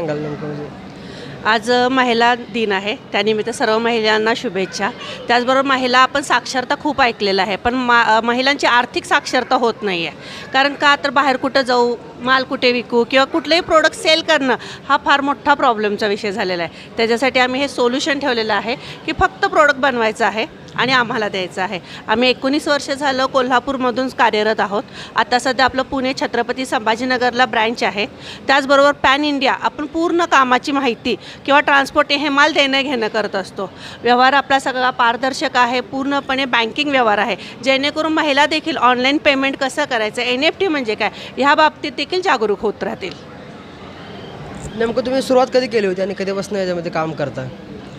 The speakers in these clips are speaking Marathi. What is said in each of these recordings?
म्हणजे? आज महिला दिन आहे. त्यानिमित्त सर्व महिलांना शुभेच्छा. त्याचबरोबर महिला आपण साक्षरता खूप ऐकलेलं आहे. पण मा महिलांची आर्थिक साक्षरता होत नाही आहे कारण का? तर बाहेर कुठं जाऊ माल कुठे विकू किंवा कुठलेही प्रोडक्ट सेल करणं हा फार मोठा प्रॉब्लेमचा विषय झालेला आहे. त्याच्यासाठी आम्ही हे सोल्युशन ठेवलेलं आहे की फक्त प्रोडक्ट बनवायचं आहे. आणि आम्हाला द्यायचं आहे. आम्ही एकोणीस वर्ष झालं कोल्हापूरमधून कार्यरत आहोत. आता सध्या आपलं पुणे छत्रपती संभाजीनगरला ब्रँच आहे. त्याचबरोबर पॅन इंडिया आपण पूर्ण कामाची माहिती किंवा ट्रान्सपोर्ट हे माल देणं घेणं करत असतो. व्यवहार आपला सगळा पारदर्शक आहे. पूर्णपणे बँकिंग व्यवहार आहे. जेणेकरून महिला देखील ऑनलाईन पेमेंट कसं करायचं एन एफ टी म्हणजे काय ह्या बाबतीत देखील जागरूक होत राहतील. नेमकं तुम्ही सुरुवात कधी केली होती आणि कधीपासून याच्यामध्ये काम करता?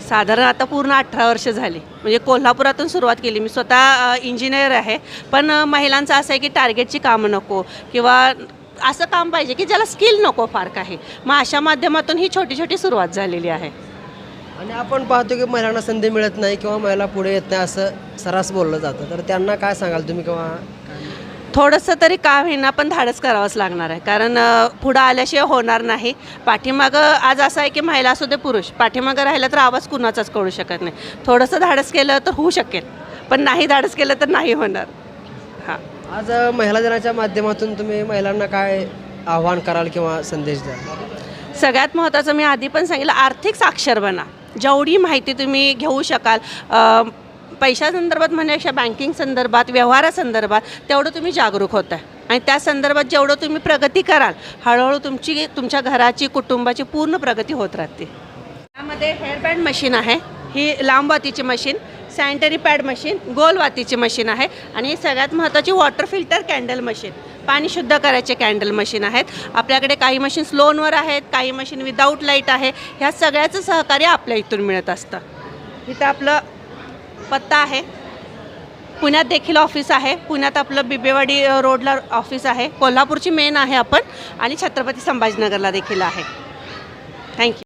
साधारण आता पूर्ण अठरा वर्ष झाली. म्हणजे कोल्हापुरातून सुरुवात केली. मी स्वतः इंजिनियर आहे. पण महिलांचं असं आहे की टार्गेटची कामं नको किंवा असं काम पाहिजे की ज्याला स्किल नको फार काही. मग अशा माध्यमातून ही छोटी छोटी सुरुवात झालेली आहे. आणि आपण पाहतो की महिलांना संधी मिळत नाही किंवा महिला पुढे येत नाही असं सरास बोललं जातं. तर त्यांना काय सांगाल तुम्ही किंवा थोडंसं तरी काम होईना पण धाडस करावंच लागणार आहे. कारण पुढं आल्याशिवाय होणार नाही. पाठीमागं आज असं आहे की महिला असू दे पुरुष. पाठीमागं राहिलं तर आवाज कुणाचाच कळू शकत नाही. थोडंसं धाडस केलं तर होऊ शकेल. पण नाही धाडस केलं तर नाही होणार. हां. आज महिला दिनाच्या माध्यमातून तुम्ही महिलांना काय आव्हान कराल किंवा संदेश द्याल? सगळ्यात महत्त्वाचं मी आधी पण सांगितलं आर्थिक साक्षर बना. जेवढी माहिती तुम्ही घेऊ शकाल पैशासंदर्भात म्हणण्यापेक्षा बँकिंग संदर्भात व्यवहारासंदर्भात तेवढं तुम्ही जागरूक होत आहे आणि त्या संदर्भात जेवढं तुम्ही प्रगती कराल हळूहळू तुमची तुमच्या घराची कुटुंबाची पूर्ण प्रगती होत राहते. त्यामध्ये हेअरबँड मशीन आहे. ही लांबवातीची मशीन सॅनिटरी पॅड मशीन गोल वातीची मशीन आहे. आणि सगळ्यात महत्त्वाची वॉटर फिल्टर कॅन्डल मशीन पाणी शुद्ध करायचे कॅन्डल मशीन आहेत. आपल्याकडे काही मशीन्स लोनवर आहेत काही मशीन विदाऊट लाइट आहे. ह्या सगळ्याचं सहकार्य आपल्या इथून मिळत असतं. इथं आपलं पत्ता आहे. पुण्यात देखील ऑफिस आहे. पुण्यात आपलं बिबेवाडी रोडला ऑफिस आहे. कोल्हापूरची मेन आहे आपण. आणि छत्रपती संभाजीनगरला देखील आहे. थँक्यू